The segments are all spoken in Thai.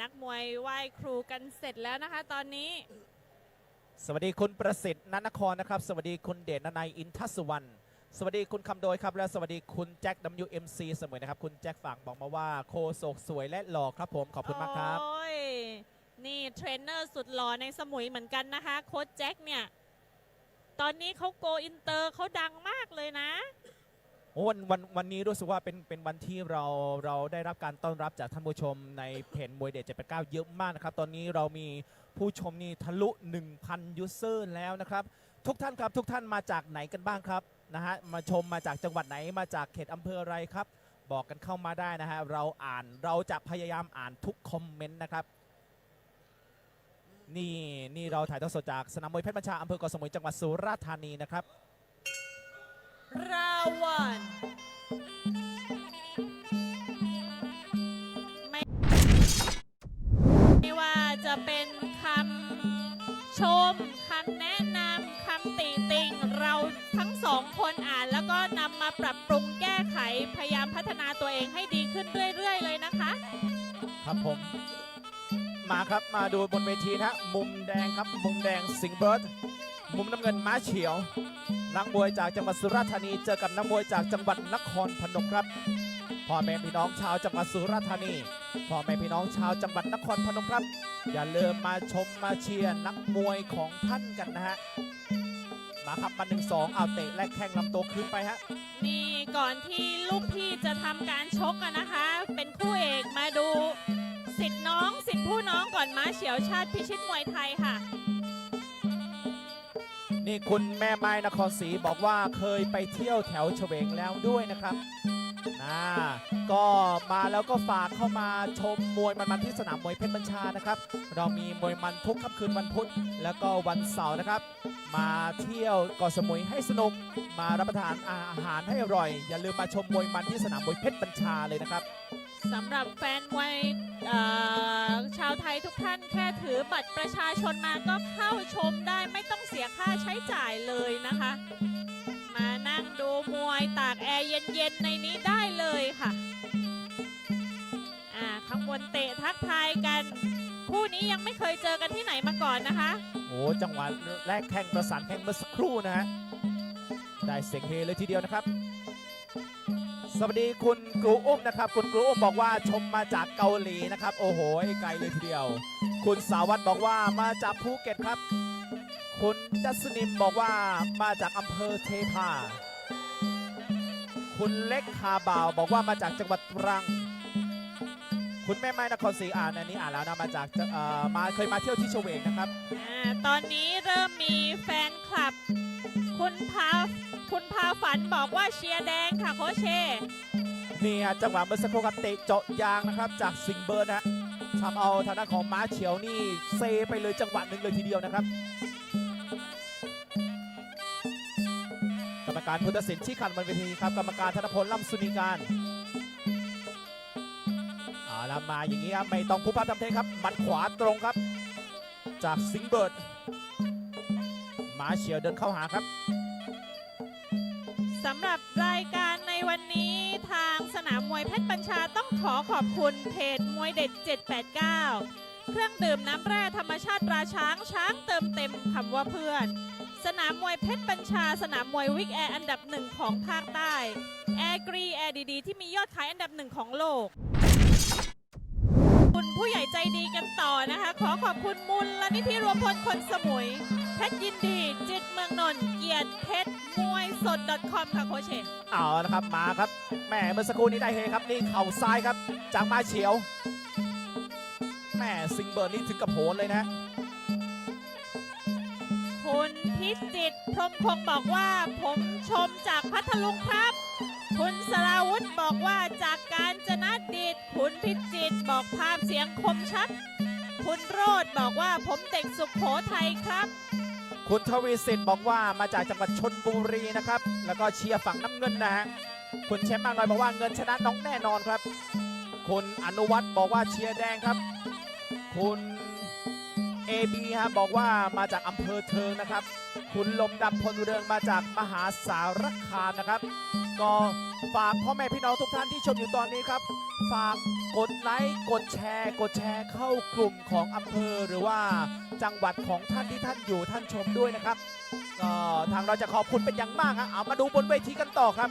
นักมวยไหว้ครูกันเสร็จแล้วนะคะ ตอนนี้ สวัสดีคุณประสิทธิ์นันนครนะครับ สวัสดีคุณเดชนนัยอินทสุวรรณสวัสดีคุณคำโดยครับ และสวัสดีคุณแจ็ค WMC เสมอนะครับ คุณแจ็คฝากบอกมาว่าโคโศกสวยและหล่อครับผม ขอบคุณมากครับ โอ้ย นี่เทรนเนอร์สุดหล่อในสมุยเหมือนกันนะคะ โค้ชแจ็คเนี่ย ตอนนี้เขาโกอินเตอร์เขาดังมากเลยนะโอ้ วันวันวันนี้รู้สึกว่าเป็นเป็นวันที่เราเราได้รับการต้อนรับจากท่านผู้ชมในเพจมวยเด็ด789 เยอะมากนะครับ ตอนนี้เรามีผู้ชมนี่ทะลุ 1,000 ยูเซอร์แล้วนะครับ ทุกท่านครับทุกท่านมาจากไหนกันบ้างครับนะฮะมาชมมาจากจังหวัดไหนมาจากเขตอำเภออะไรครับ บอกกันเข้ามาได้นะฮะเราอ่านเราจะพยายามอ่านทุกคอมเมนต์นะครับนี่นี่เราถ่ายทอดสดจากสนามมวยเพชรบัญชาอำเภอกาะสมุยจังหวัดสุราษฎร์ธานีนะครับ ราวัน ไม่ไม่ว่าจะเป็นคำชมคำแนะนำคำติติงเราทั้งสองคนอ่านแล้วก็นำมาปรับปรุงแก้ไขพยายามพัฒนาตัวเองให้ดีขึ้นเรื่อย ๆ เลยนะคะ ครับผม มาครับมาดูบนเวทีนะฮะมุมแดงครับมุมแดงสิงห์เบิร์ดมุมน้ำเงินม้าเฉียว นักมวยจากจังหวัดสุราษฎร์ธานีเจอกับนักมวยจากจังหวัดนครพนมครับพ่อแม่พี่น้องชาวจังหวัดสุราษฎร์ธานีพ่อแม่พี่น้องชาวจังหวัดนครพนมครับ อย่าลืมมาชมมาเชียร์นักมวยของท่านกันนะฮะมาครับมาหนึ่งสองเอาเตะและแข้งลำตัวขึ้นไปฮะนี่ก่อนที่ลูกพี่จะทำการชกอะนะคะ เป็นคู่เอกมาดูสิทธิ์น้องสิทธิ์ผู้น้องก่อนม้าเฉียวชาติพิชิตมวยไทยค่ะ นี่คุณแม่ไม้นครศรีบอกว่าเคยไปเที่ยวแถวเฉวงแล้วด้วยนะครับนะก็มาแล้วก็ฝากเข้ามาชมมวยมันๆที่สนามมวยเพชรบัญชานะครับ เรามีมวยมันทุกค่ำคืนวันพุธแล้วก็วันเสาร์นะครับ มาเที่ยวเกาะสมุยให้สนุก มารับประทานอาหารให้อร่อย อย่าลืมมาชมมวยมันที่สนามมวยเพชรบัญชาเลยนะครับ สำหรับแฟนมวยชาวไทยทุกท่านแค่ถือบัตรประชาชนมาก็เข้าชมได้ไม่ต้องเสียค่าใช้จ่ายเลยนะคะ มานั่งดูมวยตากแอร์เย็นๆในนี้ได้เลยค่ะอ่าข้างบนเตะทักทายกัน คู่นี้ยังไม่เคยเจอกันที่ไหนมาก่อนนะคะโอ้จังหวะแรกแข่งประสานแข่งเมื่อสักครู่นะฮะได้เสียงเฮเลยทีเดียวนะครับ สวัสดีคุณครูอุ้มนะครับ คุณครูอุ้มบอกว่าชมมาจากเกาหลีนะครับ โอ้โหไกลเลยทีเดียว คุณสาวัตรบอกว่ามาจากภูเก็ตครับ คุณดัสนิมบอกว่ามาจากอำเภอเทพา คุณเล็กคาบ่าวบอกว่ามาจากจังหวัดตรัง คุณแม่ไม้นครศรีอ่านอันนี้อ่านแล้วนะมาจากเอ่อมาเคยมาเที่ยวที่เฉวงนะครับ อ่าตอนนี้เริ่มมีแฟนคลับ คุณพาคุณพาฝันบอกว่าเชียร์แดงค่ะโคชเชนี่ฮะจังหวะเมื่อสักครู่ครับเตะเจาะยางนะครับ จากสิงเบิร์ดนะฮะทำเอาทางด้านของม้าเฉียวนี่เซไปเลยจังหวะหนึ่งเลยทีเดียวนะครับกรรมการพุทธศิลป์ชี้ขันบนเวทีครับกรรมการธนพลล่ำสุนีการเอาละมาอย่างนี้ครับไม่ต้องผู้พัฒทำเทครับมัดขวาตรงครับ จากสิงเบิร์ด เฉียวเดินเข้าหาครับสำหรับรายการในวันนี้ทางสนามมวยเพชรบัญชาต้องขอขอบคุณเพจมวยเด็ด 789 เครื่องดื่มน้ำแร่ธรรมชาติราช้างช้างเติมเต็มคำว่าเพื่อน สนามมวยเพชรบัญชา สนามมวยวิกแอร์อันดับหนึ่งของภาคใต้แอร์กรีแอร์ดีๆที่มียอดขายอันดับหนึ่งของโลกคุณผู้ใหญ่ใจดีกันต่อนะคะ ขอขอบคุณมูลนิธิรวมพลคนสมุยเพชรยินดี กียรติเพชรมวยสด .com ค่ะโคชเชนเอาละครับมาครับแหม่เมื่อสักครู่นี้ได้เฮครับนี่เข่าซ้ายครับจากมาเฉียวแหม่ซิงเบิร์นนี่ถึงกับโหนเลยนะคุณพิจิตรพรหมคงบอกว่าผมชมจากพัทลุงครับ คุณสราวุธบอกว่าจากการจนดีดคุณพิจิตรบอกภาพเสียงคมชัด คุณโรดบอกว่าผมเด็กสุขโขทัยครับ คุณทวีสิทธิ์บอกว่ามาจากจังหวัดชนบุรีนะครับ แล้วก็เชียร์ฝั่งน้ำเงินนะฮะคุณแชมป์มากน้อยบอกว่าเงินชนะน้องแน่นอนครับ คุณอนุวัฒน์บอกว่าเชียร์แดงครับ คุณ เอบีฮะบอกว่ามาจากอำเภอเทิงนะครับ คุณลมดำพลเรืองมาจากมหาสารคามนะครับ ก็ฝากพ่อแม่พี่น้องทุกท่านที่ชมอยู่ตอนนี้ครับ ฝากกดไลค์กดแชร์ กดแชร์เข้ากลุ่มของอำเภอหรือว่าจังหวัดของท่านที่ท่านอยู่ท่านชมด้วยนะครับก็ทางเราจะขอบคุณเป็นอย่างมากฮะเอามาดูบนเวทีกันต่อครับ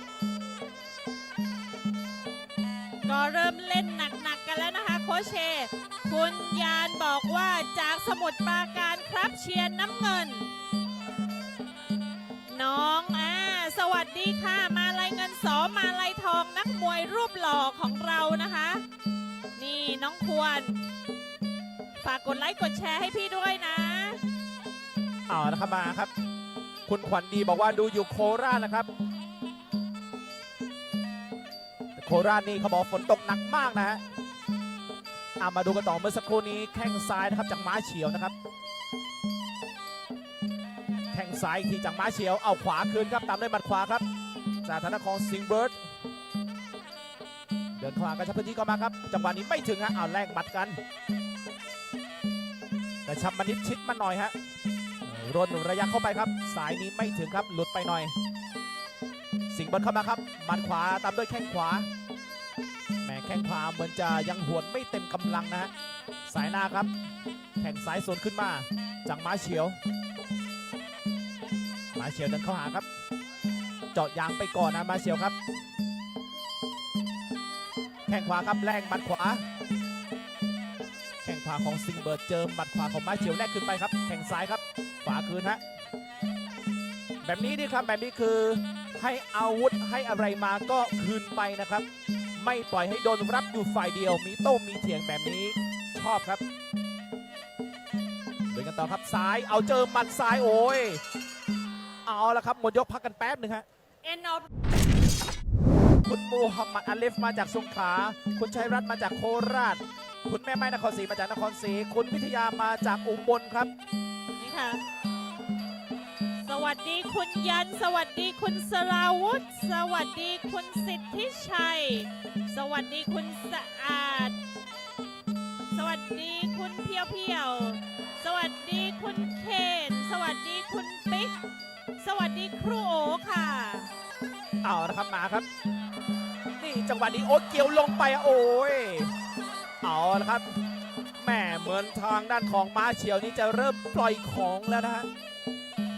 ก็เริ่มเล่นหนักๆกันแล้วนะคะโคชเช คุณยานบอกว่าจากสมุทรปราการครับเชียร์น้ำเงิน น้องอ่าสวัสดีค่ะ มาลายเงินสอมาลายทองนักมวยรูปหล่อของเรานะคะ นี่น้องควร ฝากกดไลค์กดแชร์ให้พี่ด้วยนะเอานะครับมาครับ คุณขวัญดีบอกว่าดูอยู่โคราชนะครับ โคราชนี่เขาบอกฝนตกหนักมากนะฮะ อามาดูกันต่อเมื่อสักครู่นี้แข้งซ้ายนะครับจากม้าเฉียวนะครับ แข้งซ้ายอีกทีจากม้าเฉียวเอาขวาคืนครับตามด้วยหมัดขวาครับ จากธนครสิงห์เบิร์ดเดินขวากระชับพื้นที่เข้ามาครับ จังหวะนี้ไม่ถึงฮะเอาแลกหมัดกันกระชับมานิดชิดมาหน่อยฮะรนระยะเข้าไปครับ สายนี้ไม่ถึงครับหลุดไปหน่อย สิงห์บอลเข้ามาครับหมันขวาตามด้วยแข้งขวา แหม่แข้งขวาเหมือนจะยังหวนไม่เต็มกำลังนะฮะสายหน้าครับ แข่งสายสวนขึ้นมาจากม้าเฉียว มาเฉียวเดินเข้าหาครับ เจาะยางไปก่อนนะมาเฉียวครับ แข้งขวาครับแรงหมัดขวา แข้งขวาของซิงเบิร์ดเจอหมัดขวาของมาเฉียวแลกขึ้นไปครับ แข้งซ้ายครับ ขวาคืนฮะแบบนี้ดีครับแบบนี้คือให้อาวุธให้อะไรมาก็คืนไปนะครับ ไม่ปล่อยให้โดนรับอยู่ฝ่ายเดียว มีโต้มีเถียงแบบนี้ ชอบครับเดินกันต่อครับซ้ายเอาเจอหมัดซ้ายโอ้ยเอาละครับหมดยกพักกันแป๊บหนึ่งฮะ End of คุณมูฮัมหมัดอาลิฟมาจากสงขลา คุณชัยรัตน์มาจากโคราช คุณแม่ไม้นครศรีมาจากนครศรี คุณวิทยามาจากอุบลครับ นี่ค่ะส วัสดีคุณยัน สวัสดีคุณสราวุธ สวัสดีคุณสิทธิชัย สวัสดีคุณสะอาด สวัสดีคุณเพียวเพียว สวัสดีคุณเคนสวัสดีคุณปิ๊ก สวัสดีครูโอค่ะ เอาละครับมาครับ นี่จังหวะนี้โอ๊ตเกี่ยวลงไปอะโอ้ย เอาละครับแหม่เหมือนทางด้านของม้าเฉียวนี้จะเริ่มปล่อยของแล้วนะฮะ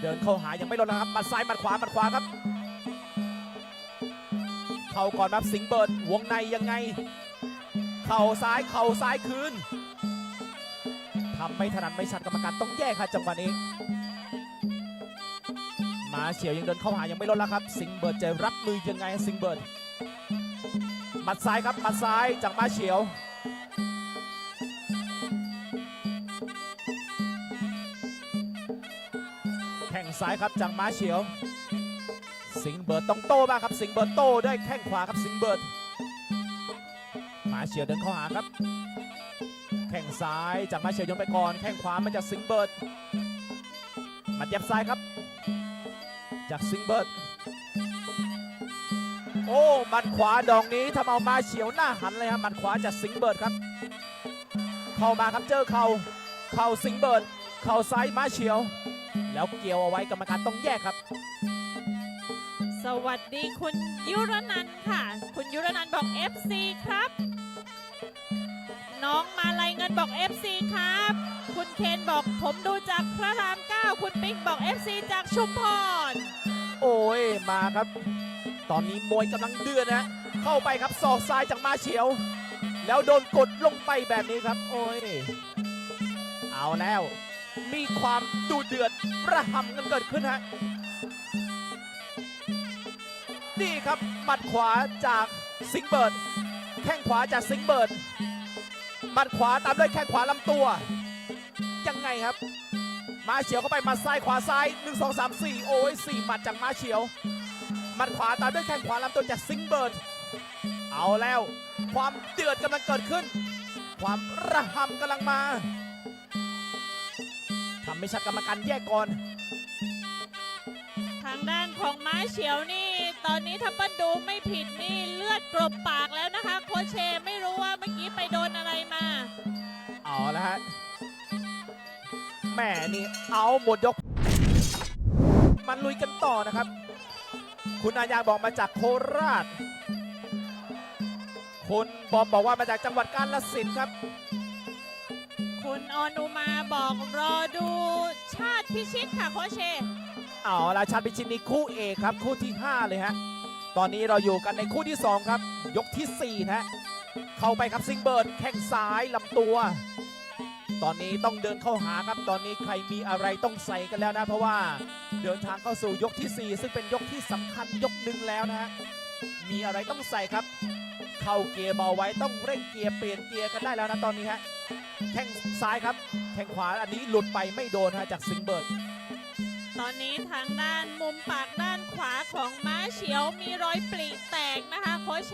เดินเข้าหายังไม่ลดนะครับมัดซ้ายมัดขวามัดขวาครับ เข่าก่อนครับสิงเบิร์ดวงในยังไง เข่าซ้ายเข่าซ้ายคืนทำไม่ถนัดไม่ชัดกรรมการต้องแยกครับจังหวะนี้มาเฉียวยังเดินเข้าหายังไม่ลดแล้วครับ สิงเบิร์ดจะรับมือยังไงสิงเบิร์ดมัดซ้ายครับมัดซ้ายจากมาเฉียว ซ้ายครับจากม้าเฉียว สิงเบิร์ดต้องโต้บ้างครับ สิงเบิร์ดโต้ด้วยแข้งขวาครับสิงเบิร์ดม้าเฉียวเดินเข้าหาครับ แข้งซ้ายจากม้าเฉียวยนไปก่อนแข้งขวามาจากสิงเบิร์ดมัดยับซ้ายครับ จากซิงเบิร์ดโอ้มัดขวาดอกนี้ทำเอามาเฉียวหน้าหันเลยครับมัดขวาจากซิงเบิร์ดครับ เข้ามาครับเจอเข่าเข่าซิงเบิร์ดเข่าซ้ายมาเฉียว แล้วเกี่ยวเอาไว้กรรมการต้องแยกครับ สวัสดีคุณยุรนันท์ค่ะ คุณยุรนันท์บอก FC ครับ น้องมาลายเงินบอก FC ครับ คุณเคนบอกผมดูจากพระราม9คุณปิ๊กบอก FC จากชุมพร โอ้ยมาครับ ตอนนี้มวยกำลังเดือดนะเข้าไปครับศอกซ้ายจากมาเฉียว แล้วโดนกดลงไปแบบนี้ครับ โอ้ย เอาแล้ว มีความดูเดือดระหำกันเกิดขึ้นฮะนี่ครับหมัดขวาจากสิงเบิร์ด แข้งขวาจากสิงเบิร์ดหมัดขวาตามด้วยแข้งขวาลำตัว ยังไงครับ มาเฉียวเข้าไปมัดซ้ายขวาซ้าย 1 2 3 4 โอ้ย4หมัดจากมาเฉียวหมัดขวาตามด้วยแข้งขวาลำตัวจากซิงเบิร์ด เอาแล้ว ความเดือดกำลังเกิดขึ้น ความระหำกำลังมา ไม่ชัดกรรมการแยกก่อน ทางด้านของม้าเฉียวนี่ ตอนนี้ถ้าเปิ้ลดูไม่ผิดนี่เลือดกรบปากแล้วนะคะ โคชเชไม่รู้ว่าเมื่อกี้ไปโดนอะไรมาเอาแล้วฮะแหม่นี่เอาหมดยก มันลุยกันต่อนะครับ คุณอายาบอกมาจากโคราช คุณบอมบอกว่ามาจากจังหวัดกาฬสินธุ์ครับ คุณออนุมาบอกรอดูชาติพิชิตค่ะโคชเชเอาราชันพิชิตนี่คู่เอกครับ คู่ที่ 5 เลยฮะ ตอนนี้เราอยู่กันในคู่ที่ 2 ครับ ยกทีสี่ 4 นะฮะ เข้าไปครับซิงเบิร์ดแข้งซ้ายลำตัว ตอนนี้ต้องเดินเข้าหาครับ ตอนนี้ใครมีอะไรต้องใส่กันแล้วนะ เพราะว่าเดินทางเข้าสู่ยกทีสี่4 ซึ่งเป็นยกที่สำคัญยกหนึ่งแล้วนะฮะ มีอะไรต้องใส่ครับ เข้าเกียร์เบาไว้ต้องเร่งเกียร์เปลี่ยนเกียร์กันได้แล้วนะตอนนี้ฮะ แข้งซ้ายครับ แข้งขวาอันนี้หลุดไปไม่โดนฮะจากซิงเบิร์ดตอนนี้ทางด้านมุมปากด้านขวาของม้าเฉียวมีรอยปลีแตกนะคะโคชเช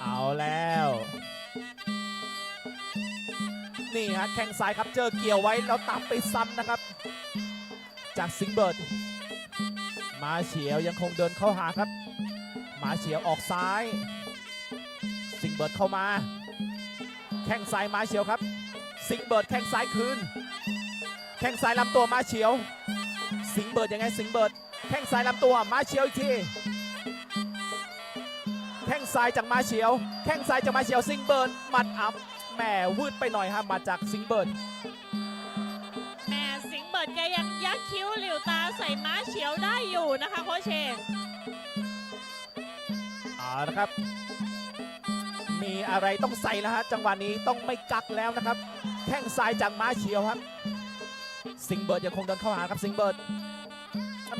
เอาแล้ว นี่ฮะแข้งซ้ายครับเจอเกี่ยวไว้แล้วตามไปซ้ำนะครับ จากสิงห์เบิร์ดมาเฉียวยังคงเดินเข้าหาครับ มาเฉียวออกซ้าย สิงห์เบิร์ดเข้ามา แข้งซ้ายมาเฉียวครับ สิงห์เบิร์ดแข้งซ้ายคืน แข้งซ้ายลำตัวมาเฉียว สิงห์เบิร์ดยังไงสิงห์เบิร์ดแข้งซ้ายลำตัวมาเฉียวอีกทีแข้งซ้ายจากมาเฉียว แข้งซ้ายจากมาเฉียวซิงเบิร์ดหมัดอัพแหม่วืดไปหน่อยฮะมาจากซิงเบิร์ดแม่สิงห์เบิร์ดแกยังยักคิ้วหลิวตาใส่ม้าเฉียวได้อยู่นะคะโคชเชเอาละครับ มีอะไรต้องใส่แล้วฮะจังหวะนี้ต้องไม่กักแล้วนะครับ แข้งซ้ายจากม้าเฉียวครับ สิงเบิร์ดยังคงเดินเข้าหาครับสิงเบิร์ด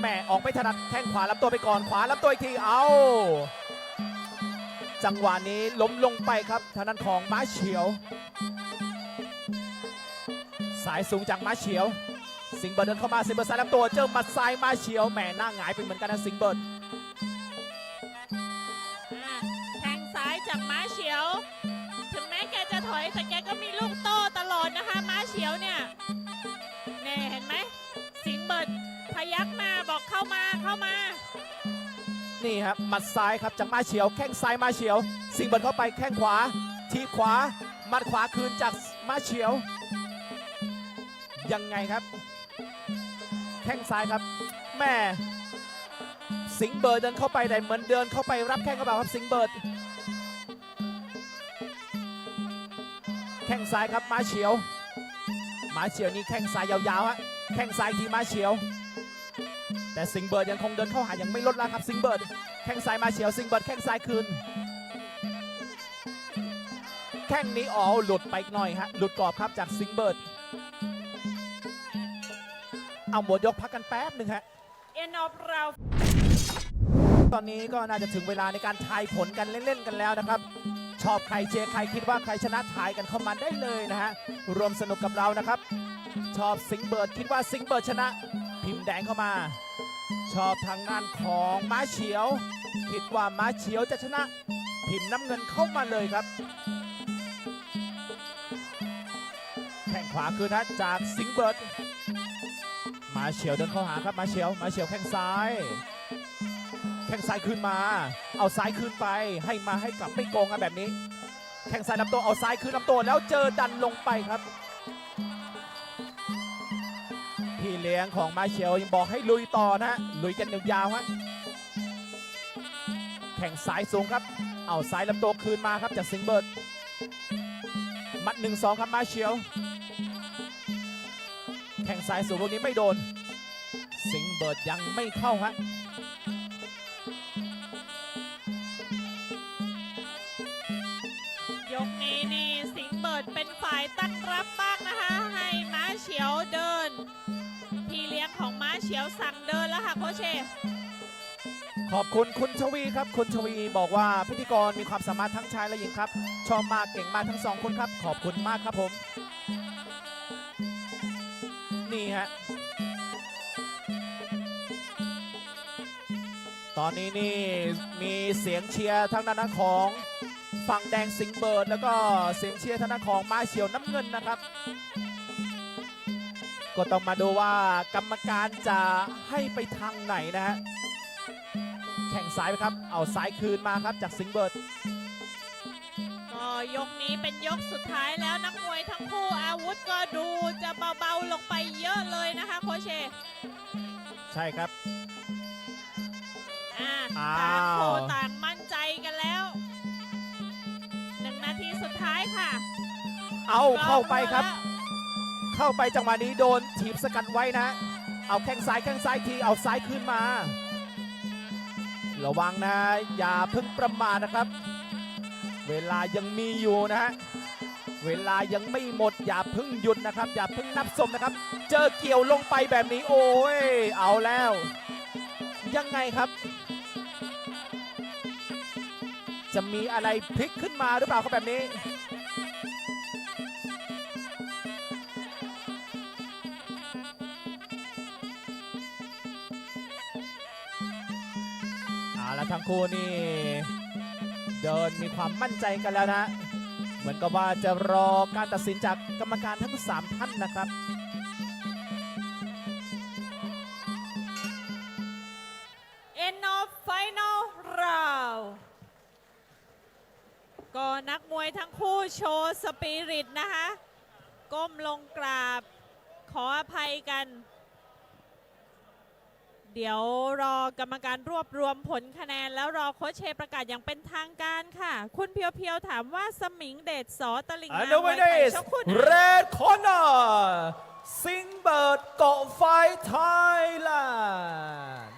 แหม่ออกไม่ถนัดแข้งขวารับตัวไปก่อนขวารับตัวอีกทีเอาจังหวะนี้ล้มลงไปครับทางด้านของม้าเฉียว สายสูงจากม้าเฉียว สิงเบิร์ดเดินเข้ามาสิงเบิร์ดสายลำตัวเจอมัดซ้ายม้าเฉียวแหม่หน้าหงายไปเหมือนกันนะสิงเบิร์ดแทงซ้ายจากม้าเฉียว ถึงแม้แกจะถอยแต่แกก็มีลูก เฉียวเนี่ยเน่เห็นไหม สิงห์เบิดพยักมาบอกเข้ามาเข้ามา นี่ครับหมัดซ้ายครับจากมาเฉียวแข้งซ้ายมาเฉียว สิงห์เบิดเข้าไปแข้งขวา ทีขวาหมัดขวาคืนจากมาเฉียว ยังไงครับ แข้งซ้ายครับแม่สิงห์เบิร์ดเดินเข้าไปแต่เหมือนเดินเข้าไปรับแข้งกระเป๋าครับสิงห์เบิร์ดแข้งซ้ายครับมาเฉียว มาเฉียวนี่แข้งซ้ายยาวๆฮะแข้งซ้ายทีมาเฉียว แต่สิงเบิร์ดยังคงเดินเข้าหายังไม่ลดละครับสิงเบิร์ดแข้งซ้ายมาเฉียวสิงเบิร์ดแข้งซ้ายคืนแข้งนี้อ๋อหลุดไปหน่อยฮะหลุดกรอบครับจากสิงเบิร์ดเอาหมดยกพักกันแป๊บหนึ่งฮะเอ็นออฟเราตอนนี้ก็น่าจะถึงเวลาในการทายผลกันเล่นๆกันแล้วนะครับ ชอบใครเชียร์ใครคิดว่าใครชนะทายกันเข้ามาได้เลยนะฮะรวมสนุกกับเรานะครับ ชอบสิงเบิร์ดคิดว่าสิงเบิร์ดชนะ พิมพ์แดงเข้ามา ชอบทางด้านของม้าเฉียว คิดว่าม้าเฉียวจะชนะ พิมพ์น้ำเงินเข้ามาเลยครับแข่งขวาคืนนะจากสิงเบิร์ดมาเฉียวเดินเข้าหาครับมาเฉียวมาเฉียวแข้งซ้าย แข้งซ้ายคืนมา เอาซ้ายคืนไป ให้มาให้กลับไม่โกงกันแบบนี้ แข้งซ้ายลำตัวเอาซ้ายคืนลำตัวแล้วเจอดันลงไปครับ พี่เลี้ยงของมาเชลยังบอกให้ลุยต่อนะลุยกันยาวๆฮะแข่งสายสูงครับ เอาซ้ายลำตัวคืนมาครับจากสิงเบิร์ดมัดหนึ่งสองครับมาเชลแข่งสายสูงลูกนี้ไม่โดน สิงเบิร์ดยังไม่เข้าฮะ เป็นฝ่ายตั้งรับบ้างนะคะ ให้ม้าเฉียวเดิน พี่เลี้ยงของม้าเฉียวสั่งเดินแล้วค่ะโคเชขอบคุณคุณชวีครับ คุณชวีบอกว่าพิธีกรมีความสามารถทั้งชายและหญิงครับ ชอบมากเก่งมากทั้งสองคนครับ ขอบคุณมากครับผม นี่ฮะตอนนี้นี่มีเสียงเชียร์ทางด้านของ ฝั่งแดงสิงห์เบิร์ดแล้วก็เสียงเชียร์ทางด้านของมาเฉียวน้ำเงินนะครับ ก็ต้องมาดูว่ากรรมการจะให้ไปทางไหนนะฮะแข่งซ้ายไปครับ เอาซ้ายคืนมาครับจากสิงห์เบิร์ดก็ยกนี้เป็นยกสุดท้ายแล้วนักมวยทั้งคู่อาวุธก็ดูจะเบาๆลงไปเยอะเลยนะคะโคชเช ใช่ครับ อ่าอ้าต่างคู่วต่าง เอาเข้าไปครับ เข้าไปจังหวะนี้โดนถีบสกัดไว้นะ เอาแข้งซ้ายแข้งซ้ายทีเอาซ้ายขึ้นมา ระวังนะ อย่าเพิ่งประมาทนะครับ เวลายังมีอยู่นะฮะเวลายังไม่หมดอย่าเพิ่งหยุดนะครับ อย่าเพิ่งนับสมนะครับ เจอเกี่ยวลงไปแบบนี้ โอ้ยเอาแล้ว ยังไงครับ จะมีอะไรพลิกขึ้นมาหรือเปล่าครับแบบนี้ ทั้งคู่นี่เดินมีความมั่นใจกันแล้วนะ เหมือนกับว่าจะรอการตัดสินจากกรรมการทั้ง3ท่านนะครับ End of final round ก็นักมวยทั้งคู่โชว์สปิริตนะคะ ก้มลงกราบขออภัยกัน เดี๋ยวรอกรรมการรวบรวมผลคะแนน แล้วรอโค้ชเชประกาศอย่างเป็นทางการค่ะ คุณเพียวๆถามว่าสมิงเดชสอตลิง And งาม the มวย winner ไทย is ชกคุณ Red Corner สิงห์เบิร์ดเกาะไฟไทยแลนด์